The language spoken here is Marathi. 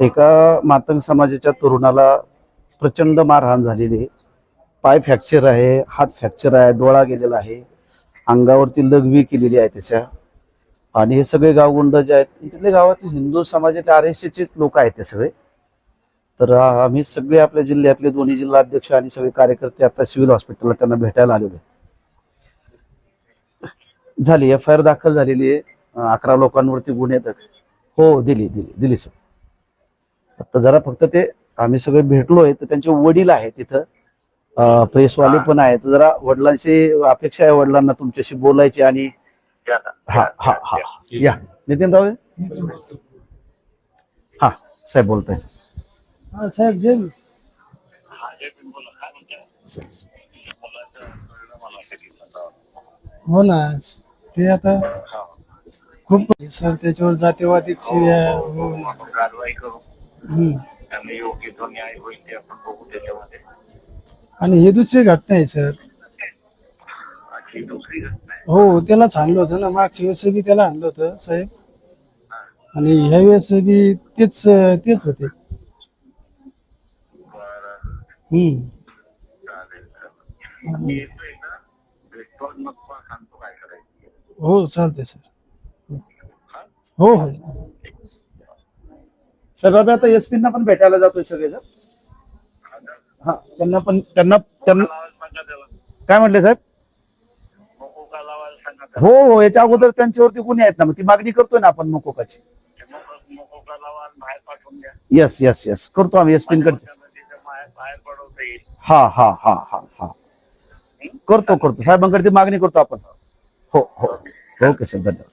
एका मातंग समाजाच्या तरुणाला प्रचंड मारहाण झालेली आहे. पाय फ्रॅक्चर आहे हात फ्रॅक्चर आहे डोळा गेलेला आहे. अंगावरती लघवी केलेली आहे त्याच्या. आणि हे सगळे गावगुंड जे आहेत इथले गावातले हिंदू समाजातले आर एस चेच लोक आहेत ते सगळे. तर आम्ही सगळे आपल्या जिल्ह्यातले दोन्ही जिल्हा अध्यक्ष आणि सगळे कार्यकर्ते आता सिव्हिल हॉस्पिटलला त्यांना भेटायला आलेले आहेत. झाली एफ आय आर दाखल झालेली आहे. अकरा लोकांवरती गुन्हे हो, हो दिली दिली दिली सर. आता जरा फक्त ते आम्ही सगळे भेटलोय तर त्यांचे वडील आहेत तिथं. प्रेसवाले पण आहेत. जरा वडिलांची अपेक्षा आहे वडिलांना तुमच्याशी बोलायची आणि हा हा हा. या. नितीन राव हा साहेब बोलतायत. हा साहेब जे हो ना ते आता खूप सर त्याच्यावर जातीवादिक शिव्या हो कारवाई करू. आणि योग्य तो न्याय होईल ते आपण बघू त्याच्यामध्ये. आणि ही दुसरी घटना आहे सर. अशी दुसरी घटना आहे. हो त्यालाच आणलं होतं ना. मागच्या वेळेस बी त्याला आणलं होतं साहेब. आणि ह्या वेळेस बी तेच तेच होते. बरं. हम्म. चालेल चालेल मी येतोय ना? भेटतो आणि मग तुम्हाला सांगतो काय करायचं. हो चालते सर. हो हो. साहेब आता एस पण भेटायला जातोय सगळेजण. हा त्यांना पण त्यांना त्यांना काय म्हटले साहेब? हो हो याच्या अगोदर त्यांच्यावरती गुन्हे आहेत ना मग ती मागणी करतोय ना आपण मकोकाची. नको येस येस येस करतो आम्ही एसकडे हा हा हा हा हा. करतो करतो. साहेबांकडे ती मागणी करतो आपण. हो हो. ओके साहेब धन्यवाद.